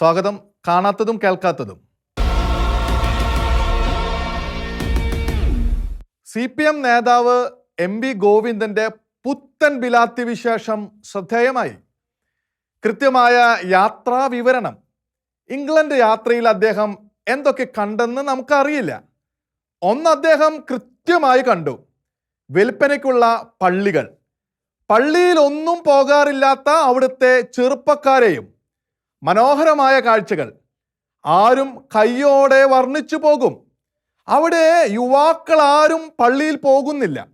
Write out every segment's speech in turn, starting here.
സ്വാഗതം. കാണാത്തതും കേൾക്കാത്തതും. സി പി എം നേതാവ് എം വി ഗോവിന്ദന്റെ പുത്തൻ ബിലാത്തി വിശേഷം ശ്രദ്ധേയമായി. കൃത്യമായ യാത്രാ വിവരണം ഇംഗ്ലണ്ട് യാത്രയിൽ അദ്ദേഹം എന്തൊക്കെ കണ്ടെന്ന് നമുക്കറിയില്ല. ഒന്ന് അദ്ദേഹം കൃത്യമായി കണ്ടു. വിൽപ്പനയ്ക്കുള്ള പള്ളികൾ. പള്ളിയിൽ ഒന്നും പോകാറില്ലാത്ത അവിടുത്തെ ചെറുപ്പക്കാരെയും മനോഹരമായ കാഴ്ചകൾ. ആരും കയ്യോടെ വർണിച്ചു പോകും. അവിടെ യുവാക്കൾ ആരും പള്ളിയിൽ പോകുന്നില്ല.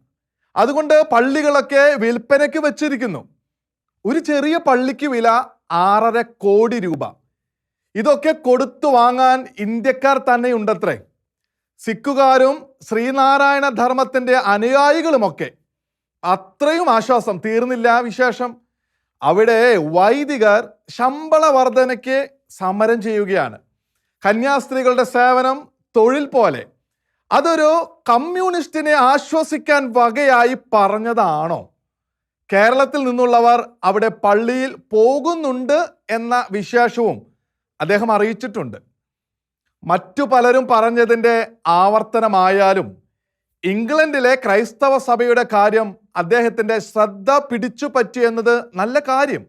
അതുകൊണ്ട് പള്ളികളൊക്കെ വിൽപ്പനയ്ക്ക് വെച്ചിരിക്കുന്നു. ഒരു ചെറിയ പള്ളിക്ക് വില ആറര കോടി രൂപ. ഇതൊക്കെ കൊടുത്തു വാങ്ങാൻ ഇന്ത്യക്കാർ തന്നെ ഉണ്ടത്രേ സിക്കുകാരും ശ്രീനാരായണ ധർമ്മത്തിന്റെ അനുയായികളുമൊക്കെ. അത്രയും ആശ്വാസം. തീർന്നില്ല വിശേഷം. അവിടെ വൈദികർ ശമ്പള വർധനയ്ക്ക് സമരം ചെയ്യുകയാണ്. കന്യാസ്ത്രീകളുടെ സേവനം തൊഴിൽ പോലെ. അതൊരു കമ്മ്യൂണിസ്റ്റിനെ ആശ്വസിക്കാൻ വകയായി പറഞ്ഞതാണോ? കേരളത്തിൽ നിന്നുള്ളവർ അവിടെ പള്ളിയിൽ പോകുന്നുണ്ട് എന്ന വിശേഷവും അദ്ദേഹം അറിയിച്ചിട്ടുണ്ട്. മറ്റു പലരും പറഞ്ഞതിന്റെ ആവർത്തനമായാലും ഇംഗ്ലണ്ടിലെ ക്രൈസ്തവ സഭയുടെ കാര്യം അദ്ദേഹത്തിന്റെ ശ്രദ്ധ പിടിച്ചു പറ്റി എന്നത് നല്ല കാര്യം.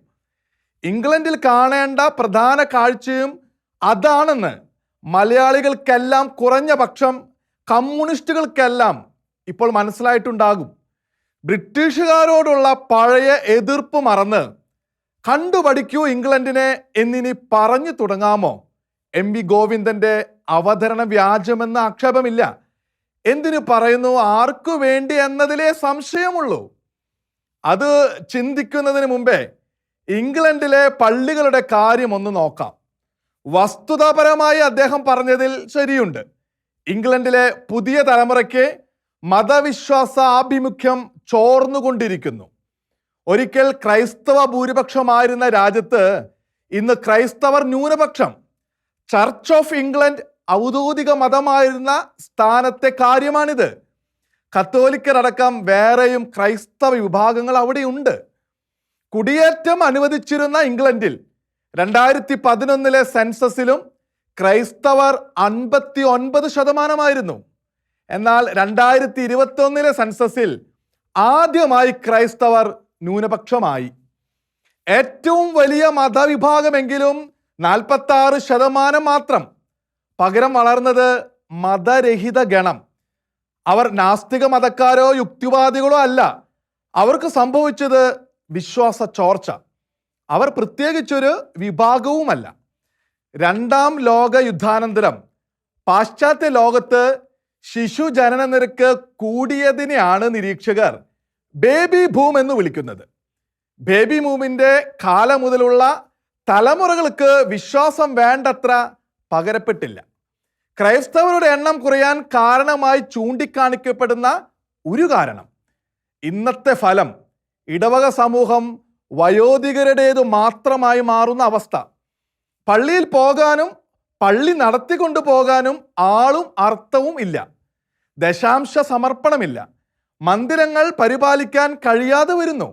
ഇംഗ്ലണ്ടിൽ കാണേണ്ട പ്രധാന കാഴ്ചയും അതാണെന്ന് മലയാളികൾക്കെല്ലാം കുറഞ്ഞ പക്ഷം കമ്മ്യൂണിസ്റ്റുകൾക്കെല്ലാം ഇപ്പോൾ മനസ്സിലായിട്ടുണ്ടാകും. ബ്രിട്ടീഷുകാരോടുള്ള പഴയ എതിർപ്പ് മറന്ന് കണ്ടുപഠിക്കൂ ഇംഗ്ലണ്ടിനെ എന്നിനി പറഞ്ഞു തുടങ്ങാമോ? എം വി ഗോവിന്ദന്റെ അവതരണ വ്യാജമെന്ന ആക്ഷേപമില്ല. എന്തിനു പറയുന്നു? ആർക്കു വേണ്ടി എന്നതിലേ സംശയമുള്ളൂ. അത് ചിന്തിക്കുന്നതിന് മുമ്പേ ഇംഗ്ലണ്ടിലെ പള്ളികളുടെ കാര്യം ഒന്ന് നോക്കാം. വസ്തുതാപരമായി അദ്ദേഹം പറഞ്ഞതിൽ ശരിയുണ്ട്. ഇംഗ്ലണ്ടിലെ പുതിയ തലമുറയ്ക്ക് മതവിശ്വാസ ആഭിമുഖ്യം ചോർന്നുകൊണ്ടിരിക്കുന്നു. ഒരിക്കൽ ക്രൈസ്തവ ഭൂരിപക്ഷമായിരുന്ന രാജ്യത്ത് ഇന്ന് ക്രൈസ്തവർ ന്യൂനപക്ഷം. ചർച്ച് ഓഫ് ഇംഗ്ലണ്ട് ഔദ്യോഗിക മതമായിരുന്ന സ്ഥാനത്തെ കാര്യമാണിത്. കത്തോലിക്കരടക്കം വേറെയും ക്രൈസ്തവ വിഭാഗങ്ങൾ അവിടെയുണ്ട്. കുടിയേറ്റം അനുവദിച്ചിരുന്ന ഇംഗ്ലണ്ടിൽ രണ്ടായിരത്തി പതിനൊന്നിലെ സെൻസസിലും ക്രൈസ്തവർ അൻപത്തി ഒൻപത് ശതമാനമായിരുന്നു. എന്നാൽ രണ്ടായിരത്തി ഇരുപത്തി ഒന്നിലെ സെൻസസിൽ ആദ്യമായി ക്രൈസ്തവർ ന്യൂനപക്ഷമായി. ഏറ്റവും വലിയ മതവിഭാഗമെങ്കിലും നാൽപ്പത്തി ആറ് ശതമാനം മാത്രം. പകരം വളർന്നത് മതരഹിത ഗണം. അവർ നാസ്തിക മതക്കാരോ യുക്തിവാദികളോ അല്ല. അവർക്ക് സംഭവിച്ചത് വിശ്വാസ ചോർച്ച. അവർ പ്രത്യേകിച്ചൊരു വിഭാഗവുമല്ല. രണ്ടാം ലോക യുദ്ധാനന്തരം. പാശ്ചാത്യ ലോകത്ത് ശിശു ജനന നിരക്ക് കൂടിയതിനെയാണ് നിരീക്ഷകർ ബേബി ഭൂം എന്ന് വിളിക്കുന്നത്. ബേബി ഭൂമിന്റെ കാലം മുതലുള്ള തലമുറകൾക്ക് വിശ്വാസം വേണ്ടത്ര പകരപ്പെട്ടില്ല. ക്രൈസ്തവരുടെ എണ്ണം കുറയാൻ കാരണമായി ചൂണ്ടിക്കാണിക്കപ്പെടുന്ന ഒരു കാരണം. ഇന്നത്തെ ഫലം ഇടവക സമൂഹം വയോധികരുടേതു മാത്രമായി മാറുന്ന അവസ്ഥ. പള്ളിയിൽ പോകാനും പള്ളി നടത്തിക്കൊണ്ടു പോകാനും ആളും അർത്ഥവും ഇല്ല. ദശാംശ സമർപ്പണമില്ല. മന്ദിരങ്ങൾ പരിപാലിക്കാൻ കഴിയാതെ വരുന്നു.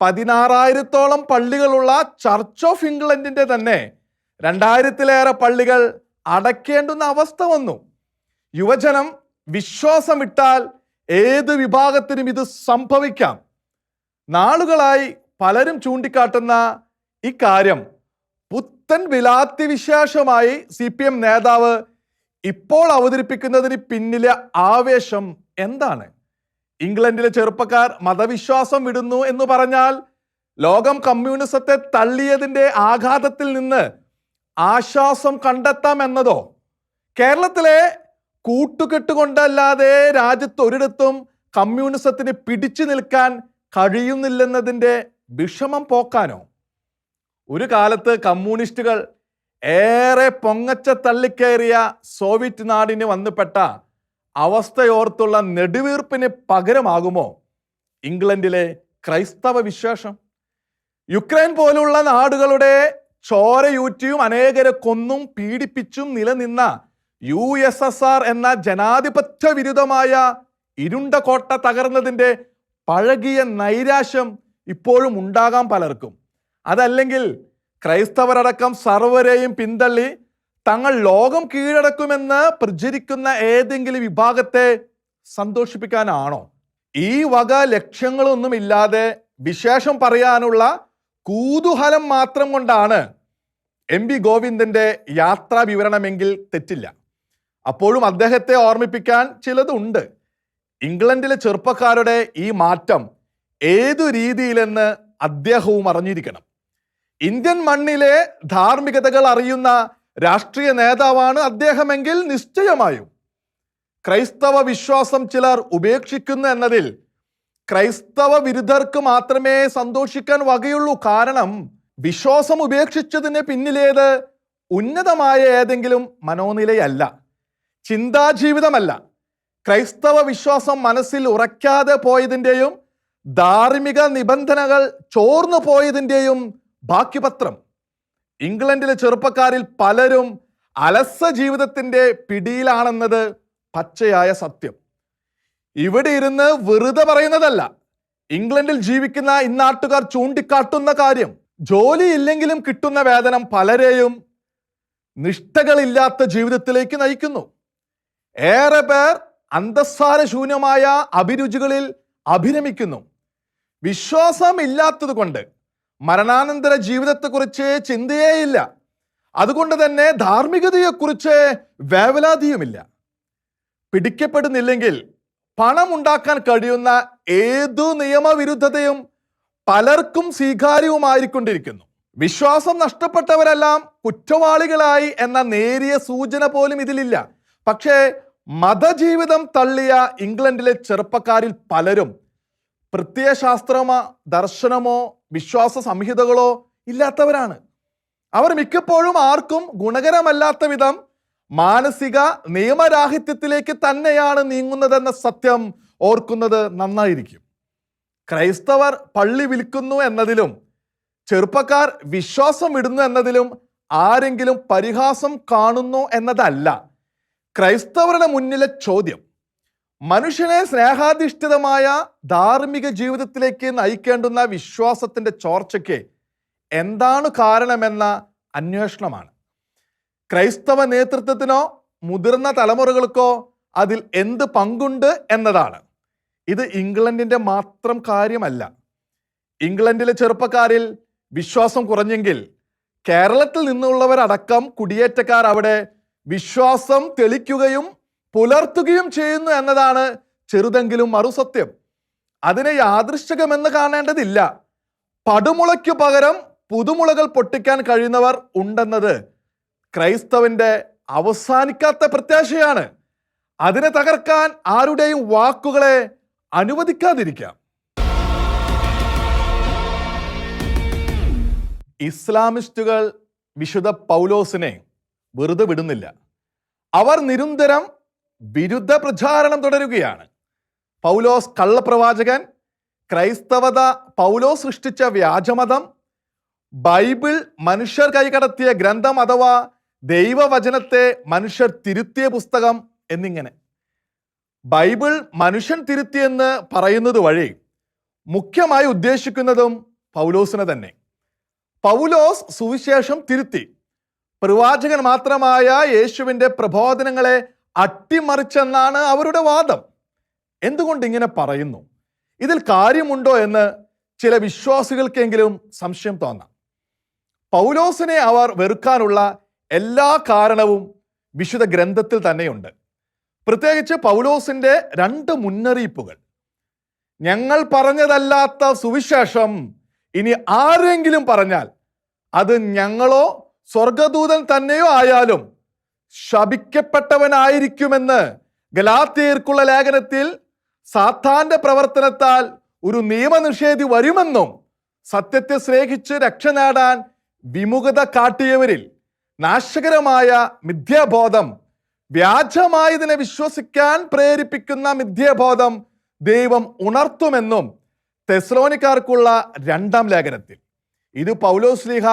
പതിനാറായിരത്തോളം പള്ളികളുള്ള ചർച്ച് ഓഫ് ഇംഗ്ലണ്ടിന്റെ തന്നെ രണ്ടായിരത്തിലേറെ പള്ളികൾ അടയ്ക്കേണ്ടുന്ന അവസ്ഥ വന്നു. യുവജനം വിശ്വാസം വിശ്വാസമിട്ടാൽ ഏത് വിഭാഗത്തിനും ഇത് സംഭവിക്കാം. നാളുകളായി പലരും ചൂണ്ടിക്കാട്ടുന്ന ഇക്കാര്യം പുത്തൻ വിലാത്തി വിശേഷമായി സി പി എം നേതാവ് ഇപ്പോൾ അവതരിപ്പിക്കുന്നതിന് പിന്നിലെ ആവേശം എന്താണ്? ഇംഗ്ലണ്ടിലെ ചെറുപ്പക്കാർ മതവിശ്വാസം വിടുന്നു എന്ന് പറഞ്ഞാൽ ലോകം കമ്മ്യൂണിസത്തെ തള്ളിയതിന്റെ ആഘാതത്തിൽ നിന്ന് ആശ്വാസം കണ്ടെത്താം എന്നതോ? കേരളത്തിലെ കൂട്ടുകെട്ടുകൊണ്ടല്ലാതെ രാജ്യത്ത് ഒരിടത്തും കമ്മ്യൂണിസത്തിന് പിടിച്ചു നിൽക്കാൻ കഴിയുന്നില്ലെന്നതിന്റെ വിഷമം പോക്കാനോ? ഒരു കാലത്ത് കമ്മ്യൂണിസ്റ്റുകൾ ഏറെ പൊങ്ങച്ച തള്ളിക്കേറിയ സോവിയറ്റ് നാടിന് വന്നുപെട്ട അവസ്ഥയോർത്തുള്ള നെടുവീർപ്പിന് പകരമാകുമോ ഇംഗ്ലണ്ടിലെ ക്രൈസ്തവ വിശ്വാസം? യുക്രൈൻ പോലുള്ള നാടുകളുടെ ചോരയൂറ്റിയും അനേകരെ കൊന്നും പീഡിപ്പിച്ചും നിലനിന്ന യു എസ് എസ് ആർ എന്ന ജനാധിപത്യ വിരുദ്ധമായ ഇരുണ്ട കോട്ട തകർന്നതിന്റെ പഴകിയ നൈരാശ്യം ഇപ്പോഴും ഉണ്ടാകാം പലർക്കും. അതല്ലെങ്കിൽ ക്രൈസ്തവരടക്കം സർവരെയും പിന്തള്ളി തങ്ങൾ ലോകം കീഴടക്കുമെന്ന് പ്രചരിക്കുന്ന ഏതെങ്കിലും വിഭാഗത്തെ സന്തോഷിപ്പിക്കാനാണോ? ഈ വക ലക്ഷ്യങ്ങളൊന്നുമില്ലാതെ വിശേഷം പറയാനുള്ള കൂതുഹലം മാത്രം കൊണ്ടാണ് എം വി ഗോവിന്ദന്റെ യാത്രാ വിവരണമെങ്കിൽ തെറ്റില്ല. അപ്പോഴും അദ്ദേഹത്തെ ഓർമ്മിപ്പിക്കാൻ ചിലതുണ്ട്. ഇംഗ്ലണ്ടിലെ ചെറുപ്പക്കാരുടെ ഈ മാറ്റം ഏതു രീതിയിലെന്ന് അദ്ദേഹവും അറിഞ്ഞിരിക്കണം. ഇന്ത്യൻ മണ്ണിലെ ധാർമ്മികതകൾ അറിയുന്ന രാഷ്ട്രീയ നേതാവാണ് അദ്ദേഹമെങ്കിൽ നിശ്ചയമായും. ക്രൈസ്തവ വിശ്വാസം ചിലർ ഉപേക്ഷിക്കുന്നു എന്നതിൽ ക്രൈസ്തവ വിരുദ്ധർക്ക് മാത്രമേ സന്തോഷിക്കാൻ വകയുള്ളൂ. കാരണം വിശ്വാസം ഉപേക്ഷിച്ചതിന് പിന്നിലേത് ഉന്നതമായ ഏതെങ്കിലും മനോനിലയല്ല. ചിന്താജീവിതമല്ല. ക്രൈസ്തവ വിശ്വാസം മനസ്സിൽ ഉറയ്ക്കാതെ പോയതിന്റെയും ധാർമ്മിക നിബന്ധനകൾ ചോർന്നു പോയതിന്റെയും ബാക്കിപത്രം ഇംഗ്ലണ്ടിലെ ചെറുപ്പക്കാരിൽ പലരും അലസ ജീവിതത്തിന്റെ പിടിയിലാണെന്നത് പച്ചയായ സത്യം. ഇവിടെ ഇരുന്ന് വെറുതെ പറയുന്നതല്ല. ഇംഗ്ലണ്ടിൽ ജീവിക്കുന്ന ഇന്നാട്ടുകാർ ചൂണ്ടിക്കാട്ടുന്ന കാര്യം ജോലി ഇല്ലെങ്കിലും കിട്ടുന്ന വേതനം പലരെയും നിഷ്ഠകളില്ലാത്ത ജീവിതത്തിലേക്ക് നയിക്കുന്നു. ഏറെ പേർ അന്തസ്സാര ശൂന്യമായ അഭിരുചികളിൽ അഭിരമിക്കുന്നു. വിശ്വാസം ഇല്ലാത്തത് കൊണ്ട് മരണാനന്തര ജീവിതത്തെക്കുറിച്ച് ചിന്തയേയില്ല. അതുകൊണ്ട് തന്നെ ധാർമ്മികതയെക്കുറിച്ച് വേവലാതിയുമില്ല. പിടിക്കപ്പെടുന്നില്ലെങ്കിൽ പണം ഉണ്ടാക്കാൻ കഴിയുന്ന ഏതു നിയമവിരുദ്ധതയും പലർക്കും സ്വീകാര്യവുമായിക്കൊണ്ടിരിക്കുന്നു വിശ്വാസം നഷ്ടപ്പെട്ടവരെല്ലാം കുറ്റവാളികളായി എന്ന നേരിയ സൂചന പോലും ഇതിലില്ല. പക്ഷേ മതജീവിതം തള്ളിയ ഇംഗ്ലണ്ടിലെ ചെറുപ്പക്കാരിൽ പലരും പ്രത്യയശാസ്ത്രമോ ദർശനമോ വിശ്വാസ സംഹിതകളോ ഇല്ലാത്തവരാണ്. അവർ മിക്കപ്പോഴും ആർക്കും ഗുണകരമല്ലാത്ത വിധം മാനസിക നിയമരാഹിത്യത്തിലേക്ക് തന്നെയാണ് നീങ്ങുന്നതെന്ന സത്യം ഓർക്കുന്നത് നന്നായിരിക്കും. ക്രൈസ്തവർ പള്ളി വിൽക്കുന്നു എന്നതിലും ചെറുപ്പക്കാർ വിശ്വാസം ഇടുന്നു എന്നതിലും ആരെങ്കിലും പരിഹാസം കാണുന്നു എന്നതല്ല. ക്രൈസ്തവരുടെ മുന്നിലെ ചോദ്യം മനുഷ്യനെ സ്നേഹാധിഷ്ഠിതമായ ധാർമ്മിക ജീവിതത്തിലേക്ക് നയിക്കേണ്ടുന്ന വിശ്വാസത്തിന്റെ ചോർച്ചയ്ക്ക് എന്താണ് കാരണമെന്ന അന്വേഷണമാണ്. ക്രൈസ്തവ നേതൃത്വത്തിനോ മുതിർന്ന തലമുറകൾക്കോ അതിൽ എന്ത് പങ്കുണ്ട് എന്നതാണ്. ഇത് ഇംഗ്ലണ്ടിന്റെ മാത്രം കാര്യമല്ല. ഇംഗ്ലണ്ടിലെ ചെറുപ്പക്കാരിൽ വിശ്വാസം കുറഞ്ഞെങ്കിൽ കേരളത്തിൽ നിന്നുള്ളവരടക്കം കുടിയേറ്റക്കാർ അവിടെ വിശ്വാസം തെളിക്കുകയും പുലർത്തുകയും ചെയ്യുന്നു എന്നതാണ് ചെറുതെങ്കിലും മറുസത്യം. അതിനെ യാദൃശ്ചികമെന്ന് കാണേണ്ടതില്ല. പടുമുളയ്ക്കു പകരം പുതുമുളകൾ പൊട്ടിക്കാൻ കഴിയുന്നവർ ഉണ്ടെന്നത് ക്രൈസ്തവന്റെ അവസാനിക്കാത്ത പ്രത്യാശയാണ്. അതിനെ തകർക്കാൻ ആരുടെയും വാക്കുകളെ അനുവദിക്കാതിരിക്കാം. ഇസ്ലാമിസ്റ്റുകൾ വിശുദ്ധ പൗലോസിനെ വെറുതെ വിടുന്നില്ല. അവർ നിരന്തരം വിരുദ്ധ പ്രചാരണം തുടരുകയാണ്. പൗലോസ് കള്ളപ്രവാചകൻ ക്രൈസ്തവത പൗലോസ് സൃഷ്ടിച്ച വ്യാജമതം ബൈബിൾ മനുഷ്യർ കൈകടത്തിയ ഗ്രന്ഥം അഥവാ ദൈവവചനത്തെ മനുഷ്യർ തിരുത്തിയ പുസ്തകം എന്നിങ്ങനെ. ബൈബിൾ മനുഷ്യൻ തിരുത്തിയെന്ന് പറയുന്നത് വഴി മുഖ്യമായി ഉദ്ദേശിക്കുന്നതും പൗലോസിനെ തന്നെ. പൗലോസ് സുവിശേഷം തിരുത്തി. പ്രവാചകൻ മാത്രമായ യേശുവിന്റെ പ്രബോധനങ്ങളെ അട്ടിമറിച്ചെന്നാണ് അവരുടെ വാദം. എന്തുകൊണ്ട് ഇങ്ങനെ പറയുന്നു? ഇതിൽ കാര്യമുണ്ടോ എന്ന് ചില വിശ്വാസികൾക്കെങ്കിലും സംശയം തോന്നാം. പൗലോസിനെ അവർ വെറുക്കാനുള്ള എല്ലാ കാരണവും വിശുദ്ധ ഗ്രന്ഥത്തിൽ തന്നെയുണ്ട്. പ്രത്യേകിച്ച് പൗലോസിന്റെ രണ്ട് മുന്നറിയിപ്പുകൾ. ഞങ്ങൾ പറഞ്ഞതല്ലാത്ത സുവിശേഷം ഇനി ആരെങ്കിലും പറഞ്ഞാൽ അത് ഞങ്ങളോ സ്വർഗദൂതൻ തന്നെയോ ആയാലും ശപിക്കപ്പെട്ടവനായിരിക്കുമെന്ന് ഗലാത്തിയർക്കുള്ള ലേഖനത്തിൽ സാത്താന്റെ പ്രവർത്തനത്താൽ ഒരു നിയമനിഷേധി വരുമെന്നും സത്യത്തെ സ്നേഹിച്ച് രക്ഷ നേടാൻ വിമുഖത കാട്ടിയവരിൽ നാശകരമായ മിഥ്യാബോധം വ്യാജമായതിനെ വിശ്വസിക്കാൻ പ്രേരിപ്പിക്കുന്ന മിഥ്യാബോധം ദൈവം ഉണർത്തുമെന്നും തെസ്ലോനിക്കാർക്കുള്ള രണ്ടാം ലേഖനത്തിൽ. ഇത് പൗലോസ്ലിഹ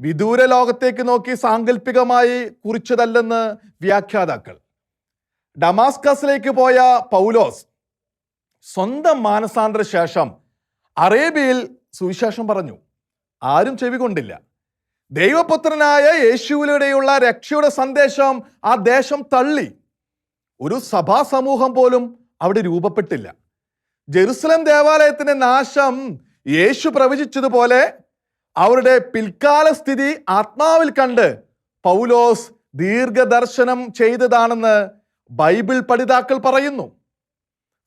വിദൂര ലോകത്തേക്ക് നോക്കി സാങ്കല്പികമായി കുറിച്ചതല്ലെന്ന് വ്യാഖ്യാതാക്കൾ. ഡമാസ്കസിലേക്ക് പോയ പൗലോസ് സ്വന്തം മാനസാന്തര ശേഷം അറേബ്യയിൽ സുവിശേഷം പറഞ്ഞു. ആരും ചെവി കൊണ്ടില്ല. ദൈവപുത്രനായ യേശുവിലൂടെയുള്ള രക്ഷയുടെ സന്ദേശം ആ ദേശം തള്ളി. ഒരു സഭാ സമൂഹം പോലും അവിടെ രൂപപ്പെട്ടില്ല. ജെറുസലം ദേവാലയത്തിന്റെ നാശം യേശു പ്രവചിച്ചതുപോലെ അവരുടെ പിൽക്കാല സ്ഥിതി ആത്മാവിൽ കണ്ട് പൗലോസ് ദീർഘദർശനം ചെയ്തതാണെന്ന് ബൈബിൾ പഠിതാക്കൾ പറയുന്നു.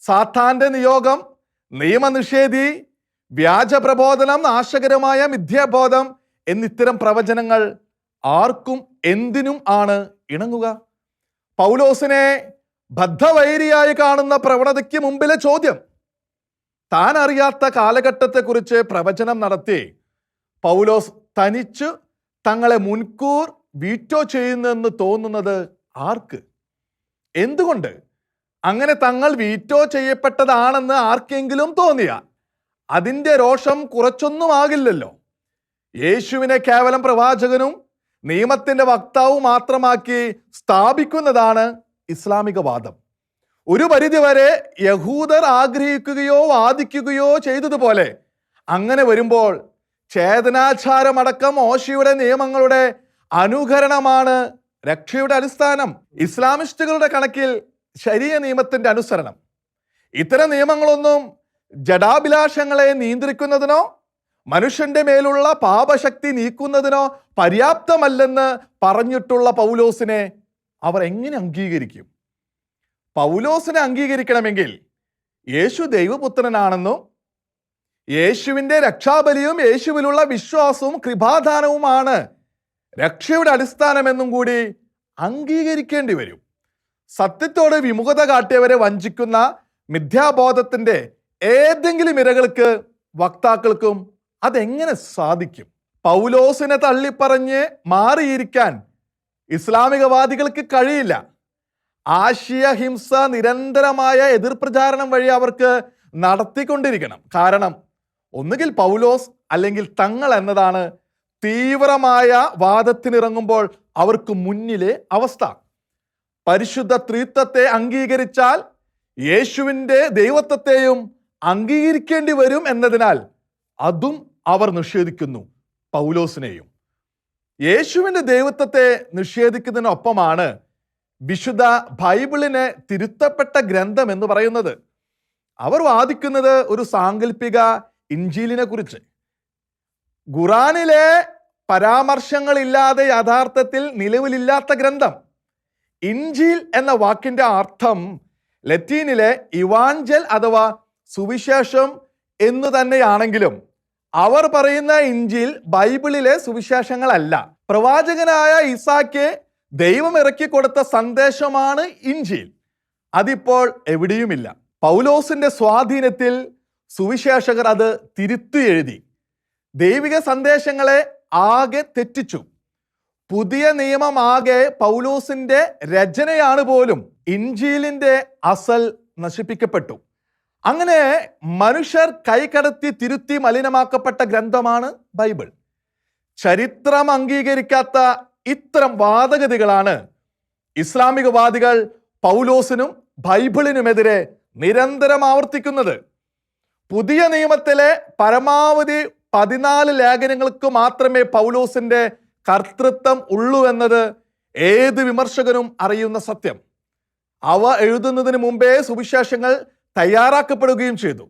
സാത്താന്റെ നിയോഗം നിയമനിഷേധി വ്യാജ പ്രബോധനം നാശകരമായ മിഥ്യാബോധം എന്നിത്തരം പ്രവചനങ്ങൾ ആർക്കും എന്തിനും ആണ് ഇണങ്ങുക. പൗലോസിനെ ബദ്ധവൈരിയായി കാണുന്ന പ്രവണതയ്ക്ക് മുമ്പിലെ ചോദ്യം. താൻ അറിയാത്ത കാലഘട്ടത്തെക്കുറിച്ച് പ്രവചനം നടത്തി പൗലോസ് തനിച്ച് തങ്ങളെ മുൻകൂർ വീറ്റോ ചെയ്യുന്നെന്ന് തോന്നുന്നത് ആർക്ക്? എന്തുകൊണ്ട്? അങ്ങനെ തങ്ങൾ വീറ്റോ ചെയ്യപ്പെട്ടതാണെന്ന് ആർക്കെങ്കിലും തോന്നിയ അതിന്റെ രോഷം കുറച്ചൊന്നും ആകില്ലല്ലോ. യേശുവിനെ കേവലം പ്രവാചകനും നിയമത്തിന്റെ വക്താവും മാത്രമാക്കി സ്ഥാപിക്കുന്നതാണ് ഇസ്ലാമിക വാദം. ഒരു പരിധിവരെ യഹൂദർ ആഗ്രഹിക്കുകയോ വാദിക്കുകയോ ചെയ്തതുപോലെ അങ്ങനെ വരുമ്പോൾ ചേതനാചാരമടക്കം ഓശിയുടെ നിയമങ്ങളുടെ അനുകരണമാണ് രക്ഷയുടെ അടിസ്ഥാനം. ഇസ്ലാമിസ്റ്റുകളുടെ കണക്കിൽ ശരീര നിയമത്തിന്റെ അനുസരണം. ഇത്തരം നിയമങ്ങളൊന്നും ജഡാഭിലാഷങ്ങളെ നിയന്ത്രിക്കുന്നതിനോ മനുഷ്യന്റെ മേലുള്ള പാപശക്തി നീക്കുന്നതിനോ പര്യാപ്തമല്ലെന്ന് പറഞ്ഞിട്ടുള്ള പൗലോസിനെ അവർ എങ്ങനെ അംഗീകരിക്കും? പൗലോസിനെ അംഗീകരിക്കണമെങ്കിൽ യേശു ദൈവപുത്രനാണെന്നും യേശുവിന്റെ രക്ഷാബലിയും യേശുവിലുള്ള വിശ്വാസവും കൃപാദാനവുമാണ് രക്ഷയുടെ അടിസ്ഥാനമെന്നും കൂടി അംഗീകരിക്കേണ്ടി വരും. സത്യത്തോട് വിമുഖത കാട്ടിയവരെ വഞ്ചിക്കുന്ന മിഥ്യാബോധത്തിന്റെ ഏതെങ്കിലും ഇരകൾക്ക് വക്താക്കൾക്കും അതെങ്ങനെ സാധിക്കും? പൗലോസിനെ തള്ളിപ്പറഞ്ഞ് മാറിയിരിക്കാൻ ഇസ്ലാമികവാദികൾക്ക് കഴിയില്ല. ആശയ ഹിംസ നിരന്തരമായ എതിർപ്രചാരണം വഴി അവർക്ക് നടത്തിക്കൊണ്ടിരിക്കണം. കാരണം ഒന്നുകിൽ പൗലോസ് അല്ലെങ്കിൽ തങ്ങൾ എന്നതാണ് തീവ്രമായ വാദത്തിനിറങ്ങുമ്പോൾ അവർക്ക് മുന്നിലെ അവസ്ഥ. പരിശുദ്ധ ത്രീത്വത്തെ അംഗീകരിച്ചാൽ യേശുവിന്റെ ദൈവത്വത്തെയും അംഗീകരിക്കേണ്ടി വരും എന്നതിനാൽ അതും അവർ നിഷേധിക്കുന്നു പൗലോസിനെയും. യേശുവിന്റെ ദൈവത്വത്തെ നിഷേധിക്കുന്നതിനൊപ്പമാണ് വിശുദ്ധ ബൈബിളിനെ തിരുത്തപ്പെട്ട ഗ്രന്ഥം എന്ന് പറയുന്നത്. അവർ വാദിക്കുന്നത് ഒരു സാങ്കല്പിക ഇഞ്ചീലിനെ കുറിച്ച്. ഖുറാനിലെ പരാമർശങ്ങളില്ലാതെ യഥാർത്ഥത്തിൽ നിലവിലില്ലാത്ത ഗ്രന്ഥം. ഇഞ്ചീൽ എന്ന വാക്കിന്റെ അർത്ഥം ലത്തീനിലെ ഇവാഞ്ചൽ അഥവാ സുവിശേഷം എന്ന് തന്നെയാണെങ്കിലും അവർ പറയുന്ന ഇഞ്ചിൽ ബൈബിളിലെ സുവിശേഷങ്ങളല്ല. പ്രവാചകനായ ഇസാക്ക് ദൈവം ഇറക്കി കൊടുത്ത സന്ദേശമാണ് ഇഞ്ചിൽ. അതിപ്പോൾ എവിടെയുമില്ല. പൗലോസിന്റെ സ്വാധീനത്തിൽ സുവിശേഷകർ അത് തിരുത്തി എഴുതി. ദൈവിക സന്ദേശങ്ങളെ ആകെ തെറ്റിച്ചു. പുതിയ നിയമം ആകെ പൗലോസിന്റെ രചനയാണ് പോലും ഇഞ്ചീലിന്റെ അസൽ നശിപ്പിക്കപ്പെട്ടു. അങ്ങനെ മനുഷ്യർ കൈകടത്തി തിരുത്തി മലിനമാക്കപ്പെട്ട ഗ്രന്ഥമാണ് ബൈബിൾ. ചരിത്രം അംഗീകരിക്കാത്ത ഇത്തരം വാദഗതികളാണ് ഇസ്ലാമികവാദികൾ പൗലോസിനും ബൈബിളിനുമെതിരെ നിരന്തരം ആവർത്തിക്കുന്നത്. പുതിയ നിയമത്തിലെ പരമാവധി പതിനാല് ലേഖനങ്ങൾക്ക് മാത്രമേ പൗലോസിന്റെ കർത്തൃത്വം ഉള്ളൂ എന്നത് ഏത് വിമർശകനും അറിയുന്ന സത്യം. അവ എഴുതുന്നതിന് മുമ്പേ സുവിശേഷങ്ങൾ തയ്യാറാക്കപ്പെടുകയും ചെയ്തു.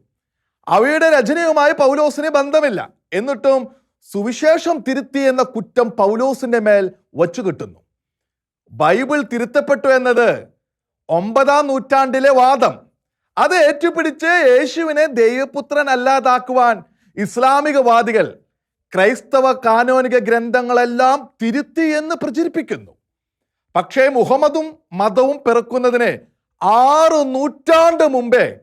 അവയുടെ രചനയുമായി പൗലോസിന് ബന്ധമില്ല. എന്നിട്ടും സുവിശേഷം തിരുത്തി എന്ന കുറ്റം പൗലോസിന്റെ മേൽ വച്ചു കിട്ടുന്നു. ബൈബിൾ തിരുത്തപ്പെട്ടു എന്നത് ഒമ്പതാം നൂറ്റാണ്ടിലെ വാദം. അത് ഏറ്റുപിടിച്ച് യേശുവിനെ ദൈവപുത്രൻ അല്ലാതാക്കുവാൻ ഇസ്ലാമികവാദികൾ ക്രൈസ്തവ കാനോനിക ഗ്രന്ഥങ്ങളെല്ലാം തിരുത്തി എന്ന് പ്രചരിപ്പിക്കുന്നു. പക്ഷേ മുഹമ്മദും മതവും പിറക്കുന്നതിന് ആറ് നൂറ്റാണ്ട് മുമ്പേ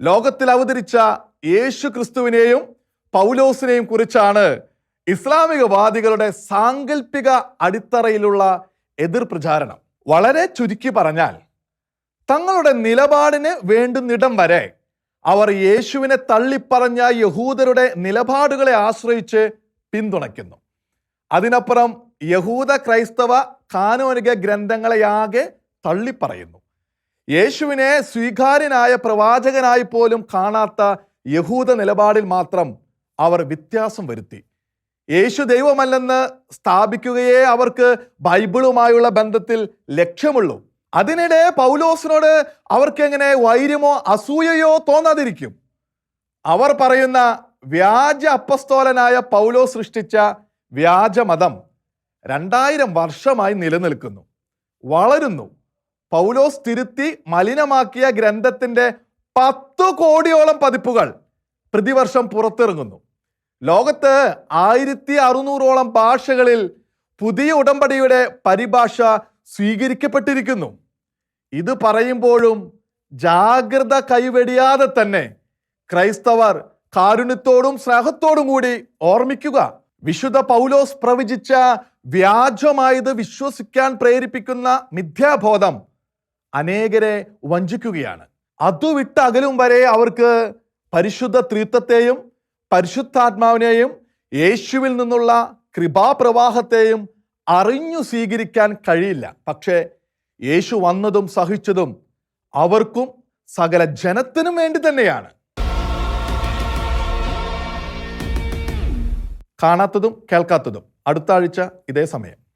ലോകത്തിൽ അവതരിച്ച യേശു ക്രിസ്തുവിനെയും പൗലോസിനെയും കുറിച്ചാണ് ഇസ്ലാമികവാദികളുടെ സാങ്കല്പിക അടിത്തറയിലുള്ള എതിർ പ്രചാരണം. വളരെ ചുരുക്കി പറഞ്ഞാൽ തങ്ങളുടെ നിലപാടിന് വേണ്ടുന്നിടം വരെ അവർ യേശുവിനെ തള്ളിപ്പറഞ്ഞ യഹൂദരുടെ നിലപാടുകളെ ആശ്രയിച്ച് പിന്തുണയ്ക്കുന്നു. അതിനപ്പുറം യഹൂദ ക്രൈസ്തവ കാനോനിക ഗ്രന്ഥങ്ങളെയാകെ തള്ളിപ്പറയുന്നു. യേശുവിനെ സ്വീകാര്യനായ പ്രവാചകനായി പോലും കാണാത്ത യഹൂദ നിലപാടിൽ മാത്രം അവർ വ്യത്യാസം വരുത്തി. യേശു ദൈവമല്ലെന്ന് സ്ഥാപിക്കുകയേ അവർക്ക് ബൈബിളുമായുള്ള ബന്ധത്തിൽ ലക്ഷ്യമുള്ളൂ. അതിനിടെ പൗലോസിനോട് അവർക്കെങ്ങനെ വൈര്യമോ അസൂയയോ തോന്നാതിരിക്കും? അവർ പറയുന്ന വ്യാജ അപ്പസ്തോലനായ പൗലോ സൃഷ്ടിച്ച വ്യാജമതം രണ്ടായിരം വർഷമായി നിലനിൽക്കുന്നു. വളരുന്നു. പൗലോസ് തിരുത്തി മലിനമാക്കിയ ഗ്രന്ഥത്തിന്റെ പത്തു കോടിയോളം പതിപ്പുകൾ പ്രതിവർഷം പുറത്തിറങ്ങുന്നു. ലോകത്ത് ആയിരത്തി അറുന്നൂറോളം ഭാഷകളിൽ പുതിയ ഉടമ്പടിയുടെ പരിഭാഷ സ്വീകരിക്കപ്പെട്ടിരിക്കുന്നു. ഇത് പറയുമ്പോഴും ജാഗ്രത കൈവെടിയാതെ തന്നെ ക്രൈസ്തവർ കാരുണ്യത്തോടും സ്നേഹത്തോടും കൂടി ഓർമ്മിക്കുക. വിശുദ്ധ പൗലോസ് പ്രവചിച്ച വ്യാജമായത് വിശ്വസിക്കാൻ പ്രേരിപ്പിക്കുന്ന മിഥ്യാബോധം അനേകരെ വഞ്ചിക്കുകയാണ്. അതു വിട്ട് അകലും വരെ അവർക്ക് പരിശുദ്ധ ത്രിത്വത്തെയും പരിശുദ്ധാത്മാവിനെയും യേശുവിൽ നിന്നുള്ള കൃപാപ്രവാഹത്തെയും അറിഞ്ഞു സ്വീകരിക്കാൻ കഴിയില്ല. പക്ഷേ യേശു വന്നതും സഹിച്ചതും അവർക്കും സകല ജനത്തിനും വേണ്ടി തന്നെയാണ്. കാണാത്തതും കേൾക്കാത്തതും. അടുത്ത ആഴ്ച ഇതേ സമയം.